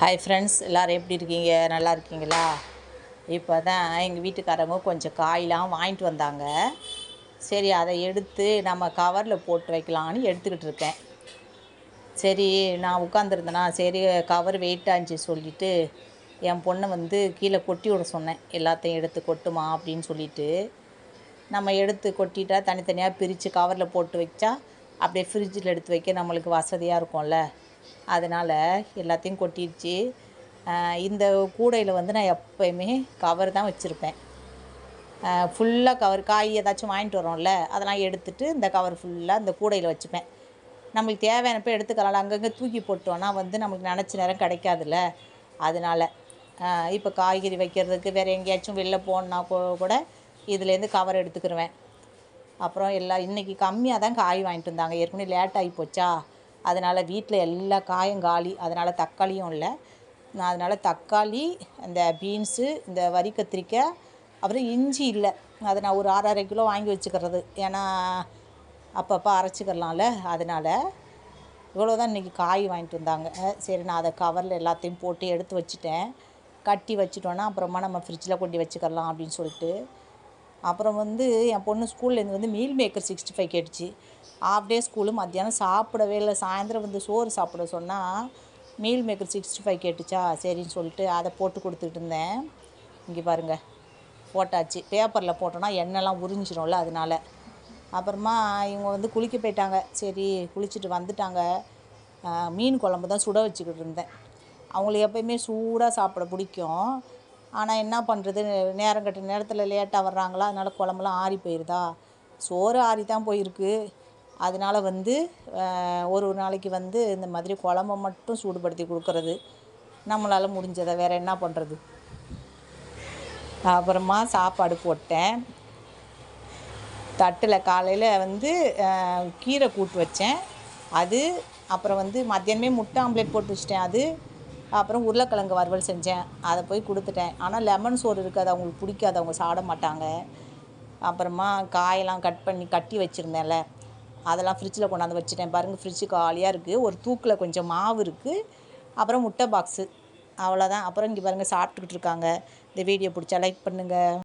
Hi friends எல்லோரும் எப்படி இருக்கீங்க? நல்லா இருக்கீங்களா? இப்போ தான் எங்கள் வீட்டுக்காரங்க கொஞ்சம் காயெலாம் வாங்கிட்டு வந்தாங்க. சரி அதை எடுத்து நம்ம கவரில் போட்டு வைக்கலான்னு எடுத்துக்கிட்டு இருக்கேன். சரி நான் உட்காந்துருந்தேனா சரி கவர் வெயிட் ஆச்சு சொல்லிவிட்டு என் பொண்ணை வந்து கீழே கொட்டி விட சொன்னேன். எல்லாத்தையும் எடுத்து கொட்டுமா அப்படின்னு சொல்லிட்டு. நம்ம எடுத்து கொட்டிட்டா தனித்தனியாக பிரித்து கவரில் போட்டு வச்சா அப்படியே ஃப்ரிட்ஜில் எடுத்து வைக்க நம்மளுக்கு வசதியாக இருக்கும்ல. அதனால் எல்லாத்தையும் கொட்டிடுச்சு. இந்த கூடையில் வந்து நான் எப்போயுமே கவர் தான் வச்சுருப்பேன். ஃபுல்லாக கவர் காய் ஏதாச்சும் வாங்கிட்டு வரோம்ல அதெல்லாம் எடுத்துகிட்டு இந்த கவர் ஃபுல்லாக இந்த கூடையில் வச்சுப்பேன். நம்மளுக்கு தேவையானப்போ எடுத்துக்கலாம். அங்கங்கே தூக்கி போட்டோன்னா வந்து நம்மளுக்கு நினச்ச நேரம் கிடைக்காதுல்ல. அதனால் இப்போ காய்கறி வைக்கிறதுக்கு வேறு எங்கேயாச்சும் வெளில போகணுன்னா கூட இதுலேருந்து கவர் எடுத்துக்கிருவேன். அப்புறம் எல்லாம் இன்றைக்கி கம்மியாக தான் காய் வாங்கிட்டு வந்தாங்க. ஏற்கனவே லேட் ஆகி போச்சா? அதனால் வீட்டில் எல்லா காயும் காலி அதனால் தக்காளியும் இல்லை. நான் அதனால் தக்காளி இந்த பீன்ஸு இந்த வரி கத்திரிக்காய் அப்புறம் இஞ்சி இல்லை. அதை நான் ஒரு அரை கிலோ வாங்கி வச்சுக்கிறது. ஏன்னா அப்பப்போ அரைச்சிக்கிறலாம்ல அதனால் இவ்வளோ தான் இன்றைக்கி காய் வாங்கிட்டு வந்தாங்க. சரி நான் அதை கவரில் எல்லாத்தையும் போட்டு எடுத்து வச்சுட்டேன். கட்டி வச்சிட்டோன்னா அப்புறமா நம்ம ஃப்ரிட்ஜில் கொண்டு வச்சுக்கலாம் அப்படின்னு சொல்லிட்டு அப்புறம் வந்து என் பொண்ணு ஸ்கூல்லேருந்து வந்து மீல் மேக்கர் சிக்ஸ்டி ஃபைவ் கேட்டுச்சு. ஆஃப் டே ஸ்கூலு மத்தியானம் சாப்பிடவே இல்லை. சாயந்தரம் வந்து சோறு சாப்பிட சொன்னால் மீல் மேக்கர் சிக்ஸ்டி ஃபைவ் கேட்டுச்சா? சரின்னு சொல்லிட்டு அதை போட்டு கொடுத்துட்டு இருந்தேன். இங்கே பாருங்கள் போட்டாச்சு. பேப்பரில் போட்டோன்னா எண்ணெய்லாம் உறிஞ்சிடும்ல அதனால. அப்புறமா இவங்க வந்து குளிக்க போயிட்டாங்க. சரி குளிச்சுட்டு வந்துட்டாங்க. மீன் குழம்பு தான் சுட வச்சுக்கிட்டு இருந்தேன். அவங்களுக்கு எப்போயுமே சூடாக சாப்பிட பிடிக்கும். ஆனால் என்ன பண்ணுறது நேரம் கட்ட நேரத்தில் லேட்டாக வர்றாங்களா? அதனால் குழம்புலாம் ஆறி போயிடுதா சோறு ஆறி தான் போயிருக்கு. அதனால் வந்து ஒரு ஒரு நாளைக்கு வந்து இந்த மாதிரி குழம்ப மட்டும் சூடுபடுத்தி கொடுக்கறது நம்மளால் முடிஞ்சதை. வேறு என்ன பண்ணுறது அப்புறமா சாப்பாடு போட்டேன். தட்டில் காலையில் வந்து கீரை கூட்டு வச்சேன். அது அப்புறம் வந்து மத்தியானமே முட்டை ஆம்லேட் போட்டு வச்சிட்டேன். அது அப்புறம் உருளைக்கிழங்கு வறுவல் செஞ்சேன். அதை போய் கொடுத்துட்டேன். ஆனால் லெமன் சோறு இருக்காது. அவங்களுக்கு பிடிக்காது. அவங்க சாப்பிட மாட்டாங்க. அப்புறமா காயெல்லாம் கட் பண்ணி கட்டி வச்சுருந்தேன்ல. அதெல்லாம் ஃப்ரிட்ஜில் கொண்டாந்து வச்சுட்டேன். பாருங்கள் ஃப்ரிட்ஜு காலியாக இருக்குது ஒரு தூக்கில் கொஞ்சம் மாவு இருக்குது அப்புறம் முட்டை பாக்ஸு அவ்வளோதான் அப்புறம் இங்கே பாருங்கள் சாப்பிட்டுக்கிட்டு இருக்காங்க. இந்த வீடியோ பிடிச்சா லைக் பண்ணுங்கள்